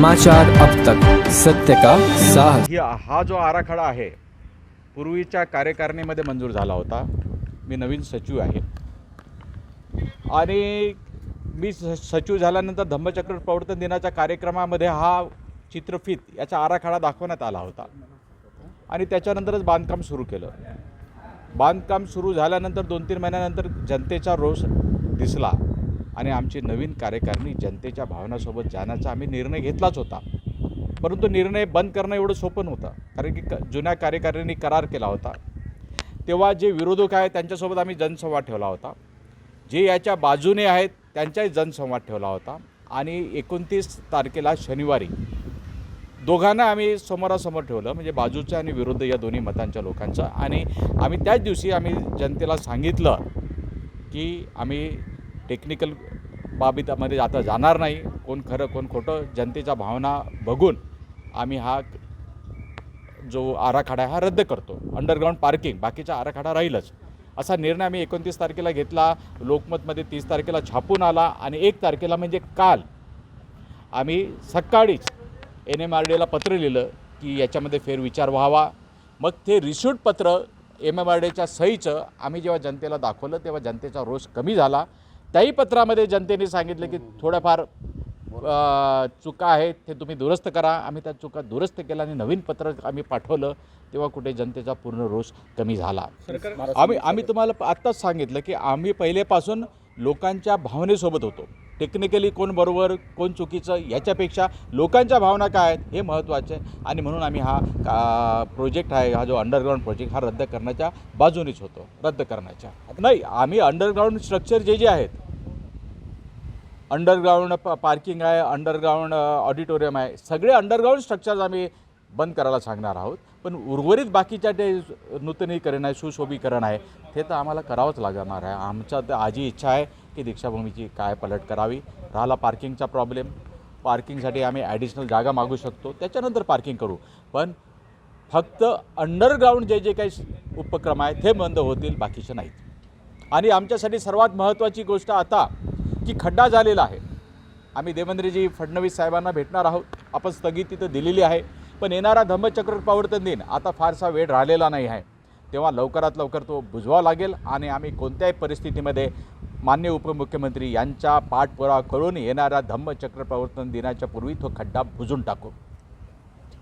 समाचार अब तक। सत्य का साहस। हा जो आराखडा आहे पूर्वीच्या कार्यकारिणीमध्ये मंजूर झाला होता. मी नवीन सचिव आहे. आणि मी स सचिव झाल्यानंतर धम्मचक्र प्रवर्तन दिनाच्या कार्यक्रमामध्ये हा चित्रफित याचा आराखडा दाखवण्यात आला होता. आणि त्याच्यानंतरच बांधकाम सुरू केलं. बांधकाम सुरू झाल्यानंतर दोन तीन महिन्यानंतर जनतेचा रोष दिसला. आणि आमची नवीन कार्यकारिणी जनतेच्या भावनासोबत जाण्याचा आम्ही निर्णय घेतलाच होता. परंतु निर्णय बंद करणं एवढं सोपं नव्हतं कारण की क जुन्या कार्यकारिणी करार केला होता. तेव्हा जे विरोधक आहेत त्यांच्यासोबत आम्ही जनसंवाद ठेवला होता. जे याच्या बाजूने आहेत त्यांचाही जनसंवाद ठेवला होता. आणि एकोणतीस तारखेला शनिवारी दोघांना आम्ही समोरासमोर ठेवलं म्हणजे बाजूच्या आणि विरुद्ध या दोन्ही मतांच्या लोकांचं. आणि आम्ही त्याच दिवशी आम्ही जनतेला सांगितलं की आम्ही टेक्निकल बाबीमध्ये आता जाणार नाही. कोण खरं कोण खोटं जनतेच्या भावना बघून आम्ही हा जो आराखडा हा रद्द करतो. अंडरग्राऊंड पार्किंग बाकीचा आराखडा राहीलच. असा निर्णय आम्ही एकोणतीस तारखेला घेतला. लोकमतमध्ये तीस तारखेला छापून आला आणि एक तारखेला म्हणजे काल आम्ही सकाळीच एन एम आर डीला पत्र लिहिलं की याच्यामध्ये फेरविचार व्हावा. मग ते रिशूट पत्र एम एम आर डीच्या सहीचं आम्ही जेव्हा जनतेला दाखवलं तेव्हा जनतेचा रोष कमी झाला. त्याही पत्रामध्ये जनतेने सांगितलं की थोड्याफार चुका आहेत ते तुम्ही दुरुस्त करा. आम्ही त्या चुका दुरुस्त केल्या आणि नवीन पत्र आम्ही पाठवलं तेव्हा कुठे जनतेचा पूर्ण रोष कमी झाला. आम्ही आम्ही तुम्हाला आत्ताच सांगितलं की आम्ही पहिलेपासून लोकांच्या भावनेसोबत होतो. टेक्निकली कोण बरोबर कोण चुकीचं याच्यापेक्षा लोकांच्या भावना काय आहेत हे महत्त्वाचे आहे. आणि म्हणून आम्ही हा का प्रोजेक्ट आहे हा जो अंडरग्राऊंड प्रोजेक्ट हा रद्द करण्याच्या बाजूनेच होतो. रद्द करण्याच्या. नाही आम्ही अंडरग्राऊंड स्ट्रक्चर जे जे आहेत अंडरग्राऊंड प पार्किंग आहे अंडरग्राऊंड ऑडिटोरियम आहे. सगळे अंडरग्राऊंड स्ट्रक्चर्स आम्ही बंद करायला सांगणार आहोत. पण उर्वरित बाकीच्या ते नूतनीकरण आहे सुशोभीकरण आहे ते तर आम्हाला करावंच लागणार आहे. आमच्या तर आजी इच्छा आहे की दीक्षाभूमीची काय पलट करावी. राहिला पार्किंगचा प्रॉब्लेम पार्किंगसाठी आम्ही ॲडिशनल जागा मागू शकतो. त्याच्यानंतर पार्किंग करू. पण फक्त अंडरग्राऊंड जे जे काही उपक्रम आहे ते बंद होतील बाकीचे नाहीत. आणि आमच्यासाठी सर्वात महत्त्वाची गोष्ट आता की खड्डा झालेला आहे. आम्ही देवेंद्रजी फडणवीस साहेबांना भेटणार आहोत. आपण स्थगिती तर दिलेली आहे. पण येणारा धम्मचक्र प्रवर्तन दिन आता फारसा वेळ राहिलेला नाही आहे. तेव्हा लवकरात लवकर तो बुजवावा लागेल आणि आम्ही कोणत्याही परिस्थितीमध्ये मान्य उपमुख्यमंत्री यांचा पाठपुरावा करून येणाऱ्या धम्मचक्र प्रवर्तन दिनाच्या पूर्वी तो खड्डा बुजून टाकू.